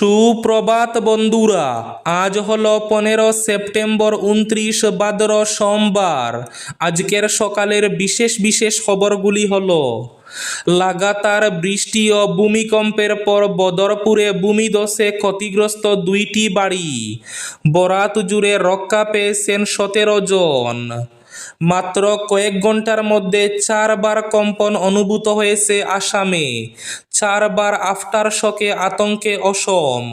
সুপ্রভাত বন্ধুরা, আজ হলো পনেরো সেপ্টেম্বর উনত্রিশ ভাদ্র সোমবার। আজকের সকালের বিশেষ বিশেষ খবরগুলি হলো, লাগাতার বৃষ্টি ও ভূমিকম্পের পর বদরপুরে ভূমিধসে ক্ষতিগ্রস্ত দুইটি বাড়ি। বরাত জুড়ে রক্ষা পেয়েছেন সতেরো জন। মাত্র কয়েক ঘণ্টার মধ্যে চারবার কম্পন অনুভূত হয়েছে আসামে। চারবার আফটার শকে আতঙ্কে অসম।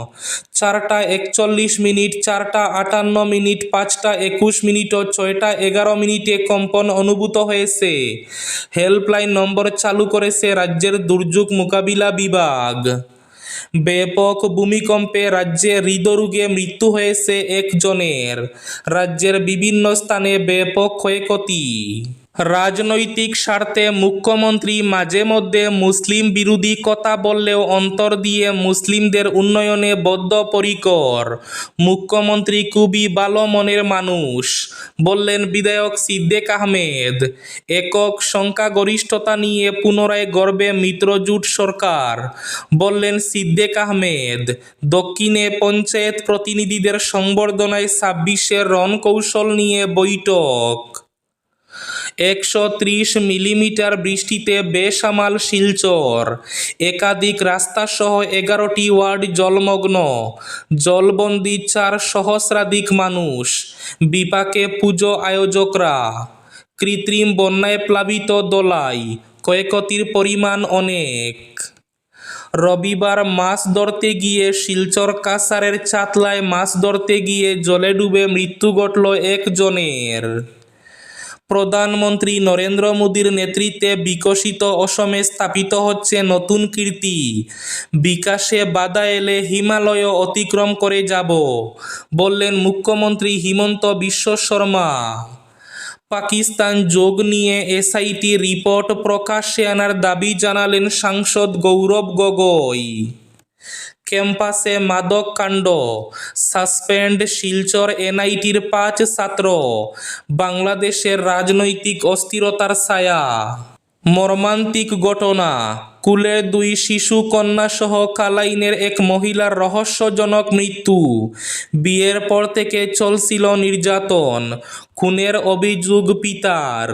চারটা একচল্লিশ মিনিট, চারটা আটান্ন মিনিট, পাঁচটা একুশ মিনিট ও ছয়টা এগারো মিনিটে কম্পন অনুভূত হয়েছে। হেল্পলাইন নম্বর চালু করেছে রাজ্যের দুর্যোগ মোকাবিলা বিভাগ। ব্যাপক ভূমিকম্পে রাজ্যে হৃদরোগে মৃত্যু হয়েছে একজনের। রাজ্যের বিভিন্ন স্থানে ব্যাপক ক্ষয়ক্ষতি। রাজনৈতিক স্বার্থে মুখ্যমন্ত্রী মাঝে মধ্যে মুসলিম বিরোধী কথা বললেও অন্তর দিয়ে মুসলিমদের উন্নয়নে বদ্ধপরিকর। মুখ্যমন্ত্রী খুবই ভালো মনের মানুষ। বললেন, বিধায়ক সিদ্দেক আহমেদ, একক সংখ্যাগরিষ্ঠতা নিয়ে পুনরায় গর্বে মিত্রজুট সরকার। বললেন, সিদ্দেক আহমেদ, দক্ষিণে পঞ্চায়েত প্রতিনিধিদের সংবর্ধনায় ছাব্বিশে রণকৌশল নিয়ে বৈঠক। একশো ত্রিশ মিলিমিটার বৃষ্টিতে বেসামাল শিলচর। একাধিক রাস্তাসহ এগারোটি ওয়ার্ড জলমগ্ন। জলবন্দি চার সহস্রাধিক মানুষ। বিপাকে পুজো আয়োজকরা। কৃত্রিম বন্যায় প্লাবিত দোলাই ক্ষয়ক্ষতির পরিমাণ অনেক। রবিবার মাছ ধরতে গিয়ে শিলচর কাসারের চাতলায় মাছ ধরতে গিয়ে জলে ডুবে মৃত্যু ঘটল একজনের। প্রধানমন্ত্রী নরেন্দ্র মোদীর নেতৃত্বে বিকশিত অসমে স্থাপিত হচ্ছে নতুন কীর্তি। বিকাশে বাধা এলে হিমালয় অতিক্রম করে যাব, বললেন মুখ্যমন্ত্রী হিমন্ত বিশ্ব শর্মা। পাকিস্তান যোগ নিয়ে এসআইটি রিপোর্ট প্রকাশ্যে আনার দাবি জানালেন সাংসদ গৌরব গগৈ। ক্যাম্পাসে মাদক কাণ্ড, সাসপেন্ড শিলচর এনআইটির পাঁচ ছাত্র, বাংলাদেশের রাজনৈতিক অস্থিরতার ছায়া। মর্মান্তিক ঘটনা কুলের দুই শিশু কন্যা সহ কালাইনের এক মহিলার রহস্যজনক মৃত্যু। বিয়ের পর থেকে চলছিল নির্যাতন, খুনের অভিযোগ পিতার।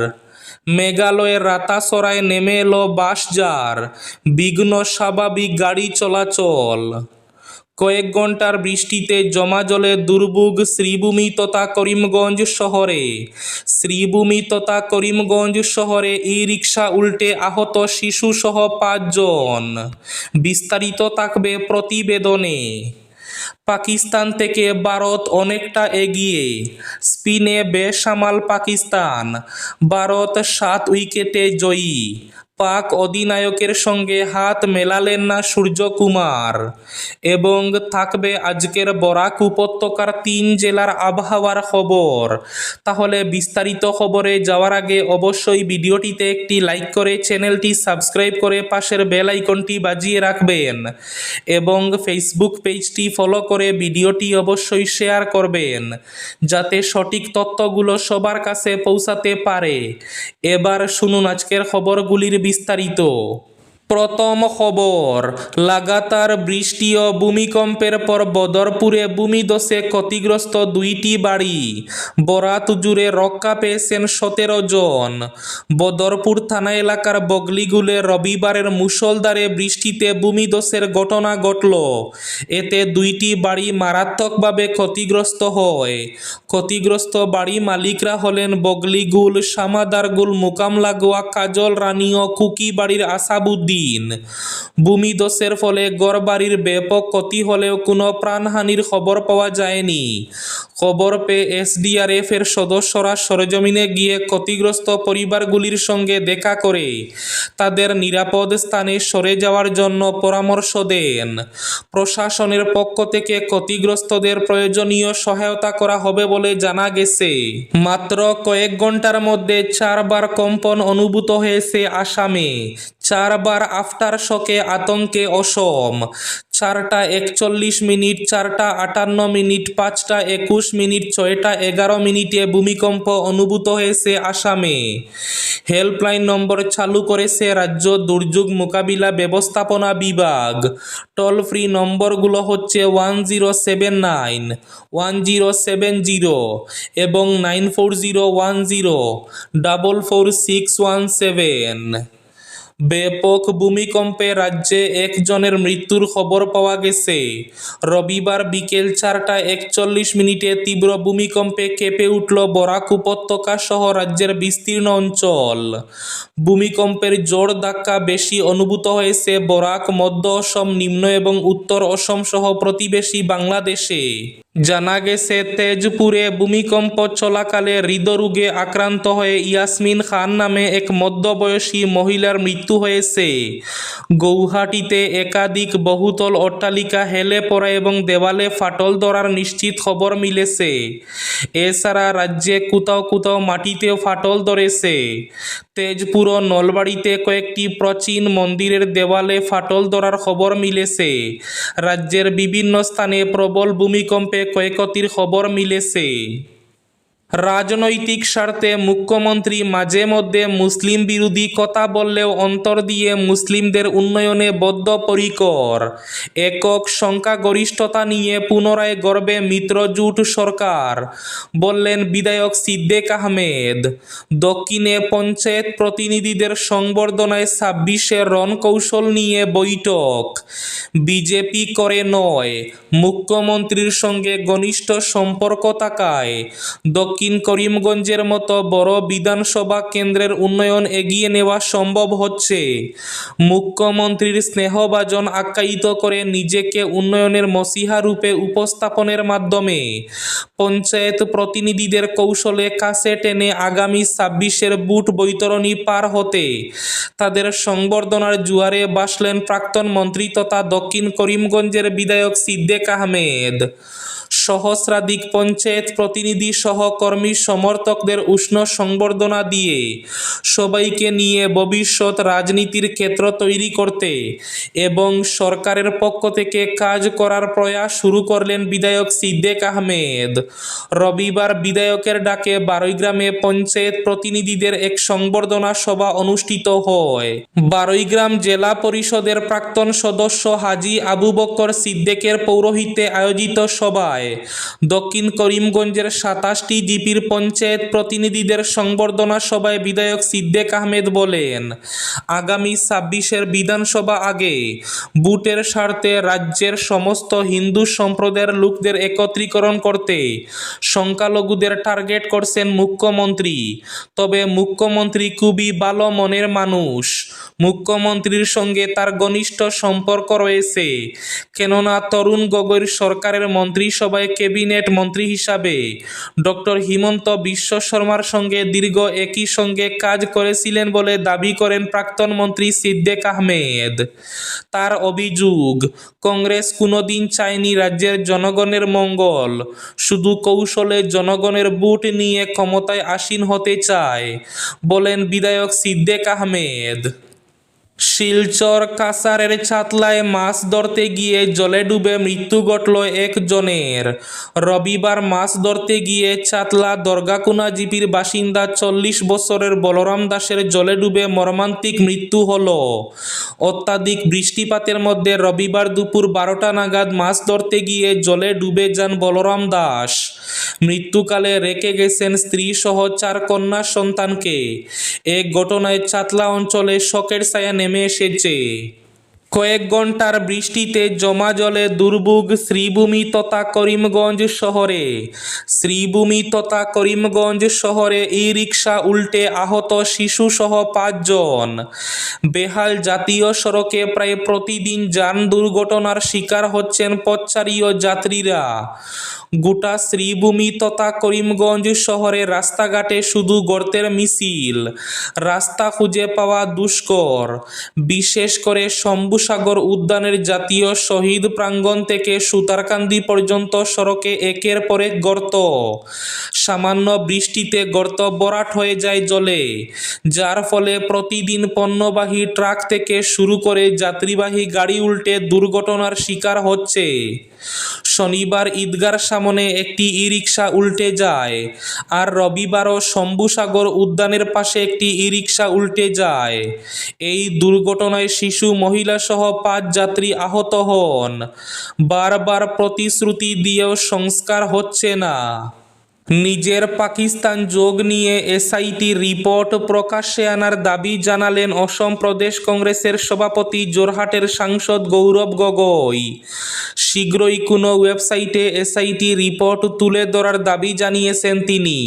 মেঘালয়ের রাতাসরায় নেমে এলো বাসজার বিঘ্ন স্বাভাবিক গাড়ি চলাচল। কয়েক ঘণ্টার বৃষ্টিতে জমা জলে দুর্ভোগ শ্রীভূমি তথা করিমগঞ্জ শহরে। শ্রীভূমি তথা করিমগঞ্জ শহরে ই রিক্সা উল্টে আহত শিশুসহ পাঁচজন। বিস্তারিত থাকবে প্রতিবেদনে। পাকিস্তান থেকে ভারত অনেকটা এগিয়ে। স্পিনে বেসামাল পাকিস্তান ভারত সাত উইকেটে জয়ী। পাক অধিনায়কের সঙ্গে হাত মেলালেন না সূর্যকুমার এবং থাকবে আজকের বরাক উপত্যকার তিন জেলার আবহাওয়ার খবর। তাহলে বিস্তারিত খবরে যাওয়ার আগে অবশ্যই ভিডিওটিতে একটি লাইক করে চ্যানেলটি সাবস্ক্রাইব করে পাশের বেল আইকনটি বাজিয়ে রাখবেন এবং ফেসবুক পেজটি ফলো করে ভিডিওটি অবশ্যই শেয়ার করবেন যাতে সঠিক তথ্যগুলো সবার কাছে পৌঁছাতে পারে। এবার শুনুন আজকের খবরগুলির বিস্তারিত। প্রথম খবর, লাগাতার বৃষ্টি ও ভূমিকম্পের পর বদরপুরে ভূমিধসে ক্ষতিগ্রস্ত দুইটি বাড়ি। বরাত জুড়ে রক্ষা পেয়েছেন সতেরো জন। বদরপুর থানা এলাকার বগলিগুলে রবিবারের মুষলধারে বৃষ্টিতে ভূমিধসের ঘটনা ঘটল। এতে দুইটি বাড়ি মারাত্মকভাবে ক্ষতিগ্রস্ত হয়। ক্ষতিগ্রস্ত বাড়ি মালিকরা হলেন বগলিগুল, সামাদারগুল মোকাম লাগোয়া কাজল রানী ও কুকি বাড়ির আসাবুদ্দিন ভূমিধসের ফলে গড়বাড়ির ব্যাপক ক্ষতি হলেও কোনো প্রাণহানির খবর পাওয়া যায়নি। খবর পেয়ে এসডিআরএফ এর সদস্যরা সরেজমিনে গিয়ে ক্ষতিগ্রস্ত পরিবারগুলির সঙ্গে দেখা করে তাদের নিরাপদ স্থানে সরে যাওয়ার জন্য পরামর্শ দেন। প্রশাসনের পক্ষ থেকে ক্ষতিগ্রস্তদের প্রয়োজনীয় সহায়তা করা হবে বলে জানা গেছে। মাত্র কয়েক ঘণ্টার মধ্যে চারবার কম্পন অনুভূত হয়েছে আসামে। চারবার আফটার শকে আতঙ্কে অসম। চারটা একচল্লিশ মিনিট, চারটা আটান্ন মিনিট, পাঁচটা একুশ মিনিট, ছয়টা এগারো মিনিটে ভূমিকম্প অনুভূত হয়েছে আসামে। হেল্পলাইন নম্বর চালু করেছে রাজ্য দুর্যোগ মোকাবিলা ব্যবস্থাপনা বিভাগ। টোল ফ্রি নম্বরগুলো হচ্ছে one zero seven nine, one zero seven zero এবং nine four zero one zero, double four six one seven. ব্যাপক ভূমিকম্পে রাজ্যে একজনের মৃত্যুর খবর পাওয়া গেছে। রবিবার বিকেল চারটা একচল্লিশ মিনিটে তীব্র ভূমিকম্পে কেঁপে উঠল বরাক উপত্যকা সহ রাজ্যের বিস্তীর্ণ অঞ্চল। ভূমিকম্পের জোর ধাক্কা বেশি অনুভূত হয়েছে বরাক, মধ্য অসম, নিম্ন এবং উত্তর অসম সহ প্রতিবেশী বাংলাদেশে। জানা গেছে তেজপুরে ভূমিকম্প চলাকালে হৃদরোগে আক্রান্ত হয়ে ইয়াসমিন খান নামে এক মধ্যবয়সী মহিলার মৃত্যু হয়েছে। গৌহাটিতে একাধিক বহুতল অট্টালিকা হেলে পড়া এবং দেওয়ালে ফাটল ধরার নিশ্চিত খবর মিলেছে। এছাড়া রাজ্যে কোথাও কোথাও মাটিতেও ফাটল ধরেছে। তেজপুর ও নলবাড়িতে কয়েকটি প্রাচীন মন্দিরের দেওয়ালে ফাটল ধরার খবর মিলেছে। রাজ্যের বিভিন্ন স্থানে প্রবল ভূমিকম্পে ক্ষয়ক্ষতির খবর মিলেছে। রাজনৈতিক স্বার্থে মুখ্যমন্ত্রী মাঝে মধ্যে মুসলিম বিরোধী কথা বললেও অন্তর দিয়ে মুসলিমদের উন্নয়নে বদ্ধপরিকর। একক সংখ্যাগরিষ্ঠতা নিয়ে পুনরায় গর্বে মিত্রজোট সরকার, বললেন বিধায়ক সিদ্দেক আহমেদ। দক্ষিণে পঞ্চায়েত প্রতিনিধিদের সংবর্ধনায় ছাব্বিশে রণকৌশল নিয়ে বৈঠক। বিজেপি করে নয়, মুখ্যমন্ত্রীর সঙ্গে ঘনিষ্ঠ সম্পর্ক থাকায় দক্ষিণ করিমগঞ্জের মতো বড় বিধানসভা কেন্দ্রের উন্নয়ন এগিয়ে নেওয়া সম্ভব হচ্ছে। মুখ্যমন্ত্রীর স্নেহভাজন আখ্যায়িত করে নিজেকে উন্নয়নের মসিহা রূপে উপস্থাপনের মাধ্যমে পঞ্চায়েত প্রতিনিধিদের কৌশলে কাছে টেনে আগামী ছাব্বিশের বুট বৈতরণী পার হতে তাদের সংবর্ধনার জুয়ারে বাসলেন প্রাক্তন মন্ত্রী তথা দক্ষিণ করিমগঞ্জের বিধায়ক সিদ্দেক আহমেদ। সহস্রাধিক পঞ্চায়েত প্রতিনিধি সহ কর্মী সমর্থকদের উষ্ণ সংবর্ধনা দিয়ে সবাইকে নিয়ে ভবিষ্যৎ রাজনীতির ক্ষেত্র তৈরি করতে এবং সরকারের পক্ষ থেকে কাজ করার প্রয়াস শুরু করলেন বিধায়ক সিদ্দেক আহমেদ। রবিবার বিধায়কের ডাকে বারৈগ্রামে পঞ্চায়েত প্রতিনিধিদের এক সংবর্ধনা সভা অনুষ্ঠিত হয়। বারৈগ্রাম জেলা পরিষদের প্রাক্তন সদস্য হাজি আবু বক্কর সিদ্দেকের পৌরোহিত্যে আয়োজিত সভায় দক্ষিণ করিমগঞ্জের সাতাশটি জিপির পঞ্চায়েত প্রতিনিধিদের সংবর্ধনা সভায় বিধায়ক সিদ্দেক আহমেদ বলেন, আগামী ছাব্বিশের বিধানসভা আগে বুটের স্বার্থে রাজ্যের সমস্ত হিন্দু সম্প্রদায়ের লোকদের একত্রীকরণ করতে সংখ্যালঘুদের টার্গেট করছেন মুখ্যমন্ত্রী। তবে মুখ্যমন্ত্রী খুবই ভালো মনের মানুষ। মুখ্যমন্ত্রীর সঙ্গে তার ঘনিষ্ঠ সম্পর্ক রয়েছে। কেননা তরুণ গগৈর সরকারের মন্ত্রিসভায় ক্যাবিনেট মন্ত্রী হিসাবে ডক্টর হিমন্ত বিশ্ব শর্মার সঙ্গে দীর্ঘ একই সঙ্গে কাজ করেছিলেন বলে দাবি করেন প্রাক্তন মন্ত্রী সিদ্দেক আহমেদ। তার অভিযোগ, কংগ্রেস কোনোদিন চায়নি রাজ্যের জনগণের মঙ্গল, শুধু কৌশলে জনগণের বুট নিয়ে ক্ষমতায় আসীন হতে চায়, বলেন বিধায়ক সিদ্দেক আহমেদ। শিলচর কাসারের ছাতলায় মাছ ধরতে গিয়ে জলে ডুবে মৃত্যু ঘটল একজনের। রবিবার মাছ ধরতে গিয়ে ছাতলা দরগাকুনা জিপির বাসিন্দা চল্লিশ বছরের বলরাম দাসের জলে ডুবে মর্মান্তিক মৃত্যু হল। অত্যাধিক বৃষ্টিপাতের মধ্যে রবিবার দুপুর বারোটা নাগাদ মাছ ধরতে গিয়ে জলে ডুবে যান বলরাম দাস। মৃত্যুকালে রেখে গেছেন স্ত্রী সহ চার কন্যা সন্তানকে। এক ঘটনায় চাতলা অঞ্চলে শোকের ছায়া নেমে এসেছে। কয়েক ঘণ্টার বৃষ্টিতে জমা জলে দুর্ভোগ শ্রীভূমি তথা করিমগঞ্জ শহরে। শ্রীভূমি তথা করিমগঞ্জ শহরে ই রিক্সা উল্টে আহত শিশু সহ পাঁচজন। বেহাল জাতীয় সড়কে প্রায় প্রতিদিন যান দুর্ঘটনার শিকার হচ্ছেন পথচারী ও যাত্রীরা। গোটা শ্রীভূমি তথা করিমগঞ্জ শহরে রাস্তাঘাটে শুধু গর্তের মিছিল। রাস্তা খুঁজে পাওয়া দুষ্কর। বিশেষ করে শম্ভু শম্ভুসাগর উদ্যানের জাতীয় শহীদ প্রাঙ্গণ থেকে সুতারকান্দি পর্যন্ত সড়কে একের পর এক গর্ত। সামান্য বৃষ্টিতে গর্ত বরাট হয়ে যায় জলে, যার ফলে প্রতিদিন পণ্যবাহী ট্রাক থেকে শুরু করে যাত্রীবাহী গাড়ি উল্টে দুর্ঘটনার শিকার হচ্ছে। শনিবার ঈদগার সামনে একটি ই রিক্সা উল্টে যায় আর রবিবারও শম্ভুসাগর উদ্যানের পাশে একটি ই রিক্সা উল্টে যায়। এই দুর্ঘটনায় শিশু, মহিলা সহ পাঁচ যাত্রী আহত হন। বারবার প্রতিশ্রুতি দিয়েও সংস্কার হচ্ছে না। নিজের পাকিস্তান যোগ নিয়ে এসআইটি রিপোর্ট প্রকাশ্যে আনার দাবি জানালেন অসম প্রদেশ কংগ্রেসের সভাপতি জোরহাটের সাংসদ গৌরব গগৈ। শীঘ্রই কোনো ওয়েবসাইটে এসআইটি রিপোর্ট তুলে ধরার দাবি জানিয়েছেন তিনি।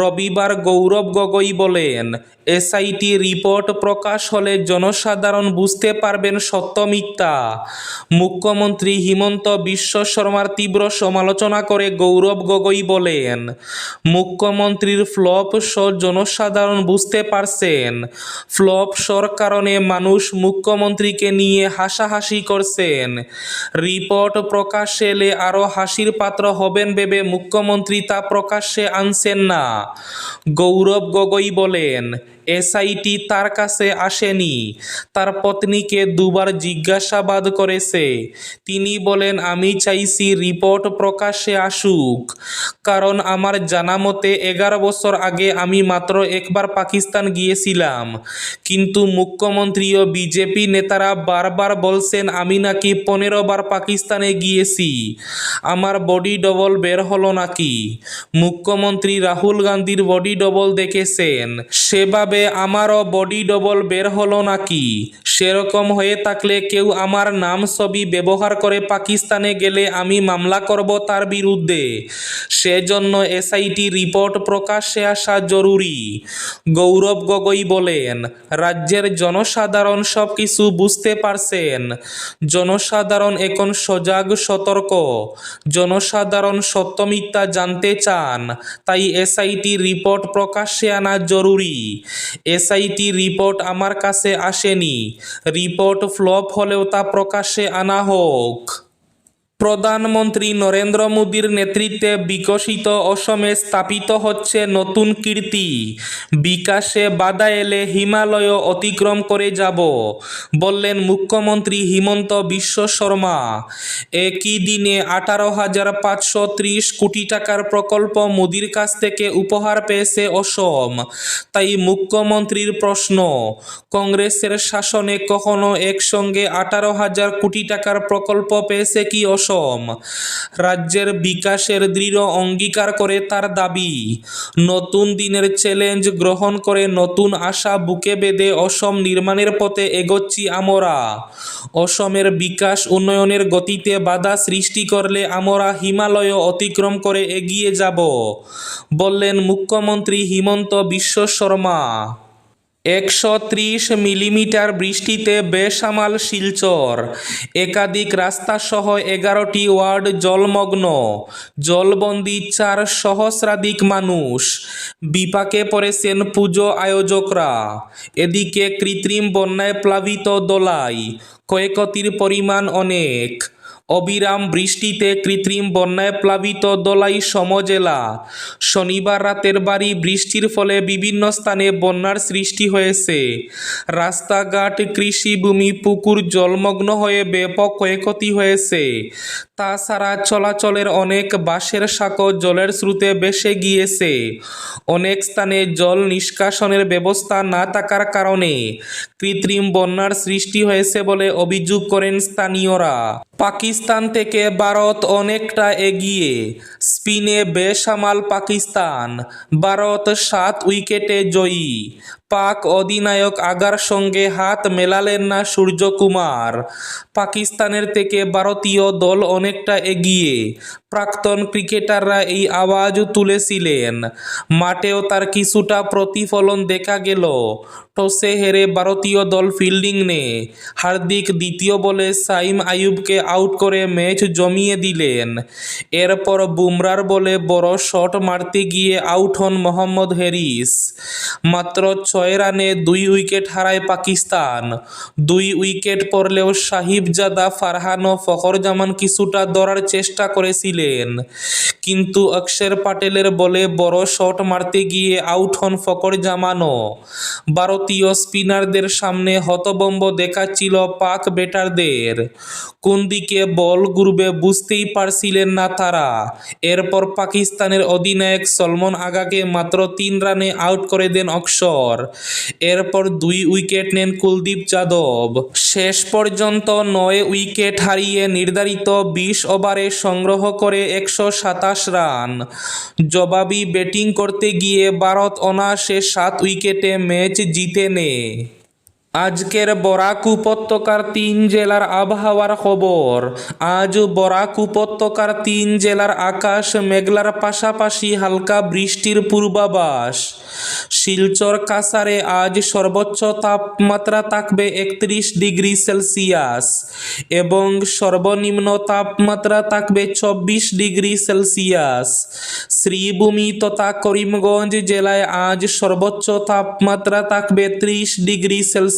রবিবার গৌরব গগৈ বলেন, এসআইটি রিপোর্ট প্রকাশ হলে জনসাধারণ বুঝতে পারবেন সত্য মিথ্যা মুখ্যমন্ত্রী হিমন্ত বিশ্ব শর্মার তীব্র সমালোচনা করে গৌরব গগৈ বলেন, মুখ্যমন্ত্রীর ফ্লপ শো জনসাধারণ বুঝতে পারছেন। ফ্লপ শোর কারণে মানুষ মুখ্যমন্ত্রীকে নিয়ে হাসাহাসি করছেন। রিপোর্ট প্রকাশ্যে এলে আরও হাসির পাত্র হবেন ভেবে মুখ্যমন্ত্রী তা প্রকাশ্যে আনছেন না। গৌরব গগৈ বলেন এসআইটি তার কাছে আসেনি। তার পত্নীকে দুবার জিজ্ঞাসাবাদ করেছে। তিনি বলেন, আমি চাইছি রিপোর্ট প্রকাশ্যে আসুক। কারণ আমার জানা মতে এগারো বছর আগে আমি মাত্র একবার পাকিস্তান গিয়েছিলাম। কিন্তু মুখ্যমন্ত্রী ও বিজেপি নেতারা বারবার বলছেন, আমি নাকি পনেরো বার পাকিস্তানে গিয়েছি। আমার বডি ডবল বের হলো নাকি? মুখ্যমন্ত্রী রাহুল গান্ধীর বডি ডবল দেখেছেন। সেভাবে আমারও বডি ডবল বের হলো নাকি? সেরকম হয়ে থাকলে কেউ আমার নাম ছবি ব্যবহার করে পাকিস্তানে গেলে আমি মামলা করব তার বিরুদ্ধে। সেজন্য এসআইটি রিপোর্ট প্রকাশ্যে আসা জরুরি। গৌরব গগৈ বলেন, রাজ্যের জনসাধারণ সব কিছু বুঝতে পারছেন। জনসাধারণ এখন সজাগ, সতর্ক। জনসাধারণ সত্য মিথ্যা জানতে চান, তাই এসআইটি রিপোর্ট প্রকাশ্যে আনা জরুরি। এসআইটি রিপোর্ট আমার কাছে আসেনি। রিপোর্ট ফ্লপ হলেও তা প্রকাশ্যে আনা হোক। প্রধানমন্ত্রী নরেন্দ্র মোদীর নেতৃত্বে বিকশিত অসমে স্থাপিত হচ্ছে নতুন কীর্তি। বিকাশে বাধা এলে হিমালয় অতিক্রম করে যাব, বললেন মুখ্যমন্ত্রী হিমন্ত বিশ্ব শর্মা। একই দিনে আঠারো হাজার পাঁচশো ত্রিশ কোটি টাকার প্রকল্প মোদীর কাছ থেকে উপহার পেয়েছে অসম। তাই মুখ্যমন্ত্রীর প্রশ্ন, কংগ্রেসের শাসনে কখনো একসঙ্গে আঠারো হাজার কোটি টাকার প্রকল্প পেয়েছে কি অসম? রাজ্যের বিকাশের দৃঢ় অঙ্গীকার করে তার দাবি, নতুন দিনের চ্যালেঞ্জ গ্রহণ করে নতুন আশা বুকে বেঁধে অসম নির্মাণের পথে এগোচ্ছি আমরা। অসমের বিকাশ উন্নয়নের গতিতে বাধা সৃষ্টি করলে আমরা হিমালয় অতিক্রম করে এগিয়ে যাব, বললেন মুখ্যমন্ত্রী হিমন্ত বিশ্ব শর্মা। একশো ত্রিশ মিলিমিটার বৃষ্টিতে বেসামাল শিলচর। একাধিক রাস্তাসহ এগারোটি ওয়ার্ড জলমগ্ন। জলবন্দি চার সহস্রাধিক মানুষ। বিপাকে পড়েছেন পুজো আয়োজকরা। এদিকে কৃত্রিম বন্যায় প্লাবিত দোলাই ক্ষয়ক্ষতির পরিমাণ অনেক। অবিরাম বৃষ্টিতে কৃত্রিম বন্যায় প্লাবিত দোলাই সমজেলা। শনিবার রাতের বাড়ি বৃষ্টির ফলে বিভিন্ন স্থানে বন্যার সৃষ্টি হয়েছে। রাস্তাঘাট কৃষিভূমি পুকুর জলমগ্ন হয়ে ব্যাপক ক্ষয়ক্ষতি হয়েছে। তাছাড়া চলাচলের অনেক বাসের সাঁকো জলের স্রোতে ভেসে গিয়েছে। অনেক স্থানে জল নিষ্কাশনের ব্যবস্থা না থাকার কারণে কৃত্রিম বন্যার সৃষ্টি হয়েছে বলে অভিযোগ করেন স্থানীয়রা। পাকিস্তান থেকে ভারত অনেকটা এগিয়ে। স্পিনে বেসামাল পাকিস্তান ভারত সাত উইকেটে জয়ী। পাক অধিনায়ক আগার সঙ্গে হাত মেলালেন না সূর্যকুমার। পাকিস্তানের থেকে ভারতীয় দল অনেকটা এগিয়ে, প্রাক্তন ক্রিকেটাররা এই আওয়াজ তুলেছিলেন। মাঠেও তার কিছুটা প্রতিফলন দেখা গেল। টসে হেরে ভারতীয় দল ফিল্ডিং নে। হার্দিক দ্বিতীয় বলে সাইম আইয়ুবকে আউট করে ম্যাচ জমিয়ে দিলেন। এরপর বুমরার বলে বড় শট মারতে গিয়ে আউট হন মোহাম্মদ হ্যারিস। মাত্র ছ ছয় রানে দুই উইকেট হারায় পাকিস্তান। দুই উইকেট পড়লেও সাহিবজাদা, ফারহান ও ফখর জামান কিছুটা ধরার চেষ্টা করেছিলেন। কিন্তু অক্ষর পাটেলের বলে বড় শট মারতে গিয়ে আউট হন ফখর জামানও ভারতীয় স্পিনারদের সামনে হতবম্ব দেখাচ্ছিল পাক ব্যাটারদের। কোন দিকে বল ঘুরবে বুঝতেই পারছিলেন না তারা। এরপর পাকিস্তানের অধিনায়ক সলমন আগাকে মাত্র তিন রানে আউট করে দেন অক্ষর। এরপর দুই উইকেট নেন কুলদীপ যাদব। শেষ পর্যন্ত নয় উইকেট হারিয়ে নির্ধারিত বিশ ওভারে সংগ্রহ করে একশো সাতাশ রান। জবাবি ব্যাটিং করতে গিয়ে ভারত অনায়াসে সাত উইকেটে ম্যাচ জিতে নেয়। আজকের বরাক উপত্যকার তিন জেলার আবহাওয়ার খবর। আজ বরাক উপত্যকার তিন জেলার আকাশ মেঘলার পাশাপাশি হালকা বৃষ্টির পূর্বাভাস। শিলচর কাসারে আজ সর্বোচ্চ তাপমাত্রা থাকবে একত্রিশ ডিগ্রি সেলসিয়াস এবং সর্বনিম্ন তাপমাত্রা থাকবে চব্বিশ ডিগ্রি সেলসিয়াস। শ্রীভূমি তথা করিমগঞ্জ জেলায় আজ সর্বোচ্চ তাপমাত্রা থাকবে ত্রিশ ডিগ্রি সেলসিয়াস।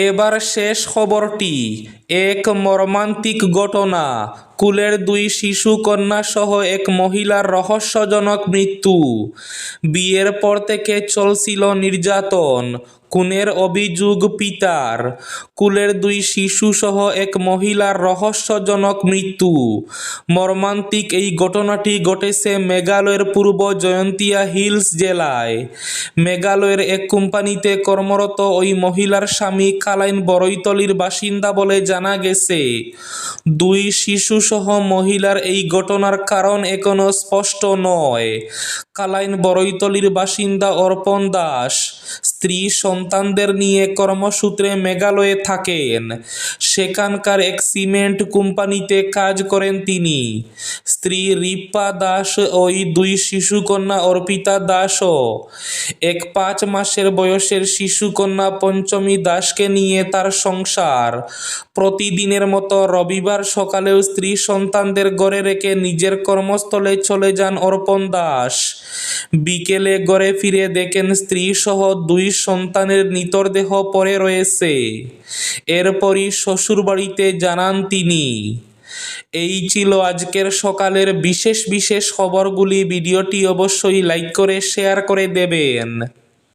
এবার শেষ খবরটি, এক মর্মান্তিক ঘটনা, কুলের দুই শিশু কন্যা সহ এক মহিলার রহস্যজনক মৃত্যু। বিয়ের পর থেকে চলছিল নির্যাতন খুনের অভিযোগ পিতার। কুলের দুই শিশু সহ এক মহিলার রহস্যজনক মৃত্যু। মর্মান্তিক এই ঘটনাটি ঘটেছে মেঘালয়ের পূর্ব জয়ন্তিয়া হিলস জেলায়। মেঘালয়ের এক কোম্পানিতে কর্মরত ওই মহিলার স্বামী কালাইন বড়ইতলির বাসিন্দা বলে জানা গেছে। দুই শিশু সহ মহিলার এই ঘটনার কারণ এখনও স্পষ্ট নয়। কালাইন বড়ইতলির বাসিন্দা অর্পণ দাস, স্ত্রী সন্তানদের নিয়ে কর্মসূত্রে মেঘালয়ে থাকেন। সেখানকার এক সিমেন্ট কোম্পানিতে কাজ করেন তিনি। স্ত্রী রিপ্পা দাস ওই দুই শিশুকন্যা অর্পিতা দাসও এক পাঁচ মাসের বয়সের শিশুকন্যা পঞ্চমী দাসকে নিয়ে তার সংসার। প্রতিদিনের মতো রবিবার সকালেও স্ত্রী সন্তানদের গড়ে রেখে নিজের কর্মস্থলে চলে যান অর্পণ দাস। বিকেলে ঘরে ফিরে দেখেন স্ত্রী সহ দুই সন্তানের নিতরদেহ পরে রয়েছে। এরপরই শ্বশুরবাড়িতে জানান তিনি, এই ছিল আজকের সকালের বিশেষ বিশেষ খবরগুলি। ভিডিওটি অবশ্যই লাইক করে, শেয়ার করে দেবেন।